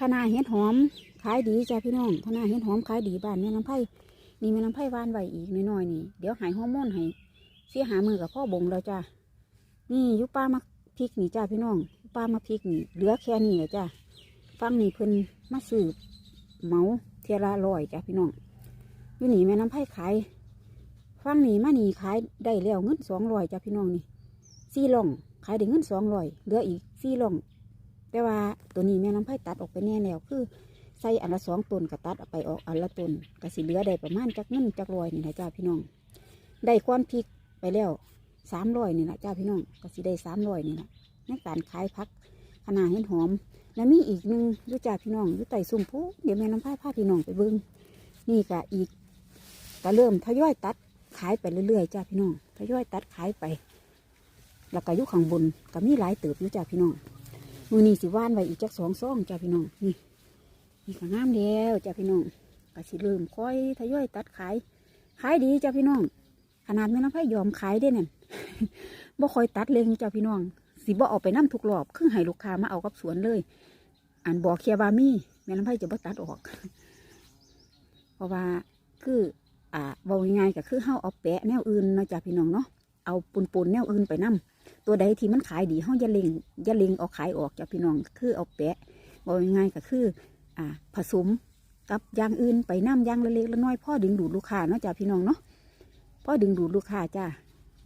คณะเห็ดหอมขายดีจ้าพี่น้องคณะเห็ดหอมขายดีบ้านแม่น้ำไผ่นี่แม่น้ำไผ่วานไว้อีกน้อยๆนี่เดี๋ยวหายฮอร์โมนให้เสียหามือกับพ่อบงแล้วจ้านี่ยุป้ามาพริกนี่จ้าพี่น้องยุป้ามาพริกนี่เหลือแค่นี้แหละจ้าฟังนี่เพิ่นมาสืบเมาเทียละร้อยจ้าพี่น้องอยู่นี่แม่น้ำไผ่ขายฟังนี่มานี่ขายได้แล้วเงินสองร้อยจ้าพี่น้องนี่สี่ล่องขายได้เงินสองร้อยเหลืออีกสี่ล่อง แต่ว่าตัวนี้แม่น้ำไผ่ตัดออกไปแน่แล้วคือใส่อันละสองต้นก็ตัดเอาไปออกอันละต้นก็สิเหลือได้ประมาณจักเงินจักรอยนี่นะจ้าพี่น้อง ได้ก้อนพริกไปแล้วสามรอยนี่นะจ้าพี่น้องก็สิได้สามรอยนี่แหละในการขายพักขนาดเห็นหอม แล้วมีอีกหนึ่งยุจ้าพี่น้องยุไต่ซุ่มผู้เดี๋ยวแม่น้ำไผ่พาพี่น้องไปเบิ้งนี่ก็อีกก็เริ่มทยอยตัดขายไปเรื่อยๆจ้าพี่น้องทยอยตัดขายไป แล้วก็ยุข้างบนก็มีหลายเติบยู่จ้าพี่น้อง มือนี้สิว่านไว้อีกจักสองซองจ้าพี่น้องนี่นี่ก็งามแล้วจ้าพี่น้องก็สิเริ่มค่อยทยอยตัดขายขายดีจ้าพี่น้อง ขนาดแม่น้ำไผ่ยอมขายได้เนี่ยบ่คอยตัดเลงจ้าพี่น้องสิบ่เอาไปน้ำทุกรอบครึ่งให้ลูกค้ามาเอากับสวนเลยอันบอกเคียบามีแม่น้ำไผ่จะบ่ตัดออก เพราะว่าคืออ่าบาง่ายๆก็คือเฮาเอาแปะแนวอื่นนาะจ้าพี่น้องเนาะเอาปนปนๆแนวอื่นไปนํ ตัวใดที่มันขายดีเฮาอย่าเล็งอย่าเล็งเอาขายออกจากพี่น้องคือเอาแปะบอกง่ายๆก็คือ อ่า ผสมกับยางอื่นไปน้ำยางเล็กละน้อยพ่อดึงดูดลูกค้าเนาะจ้าพี่น้องเนาะพ่อดึงดูดลูกค้าจ้า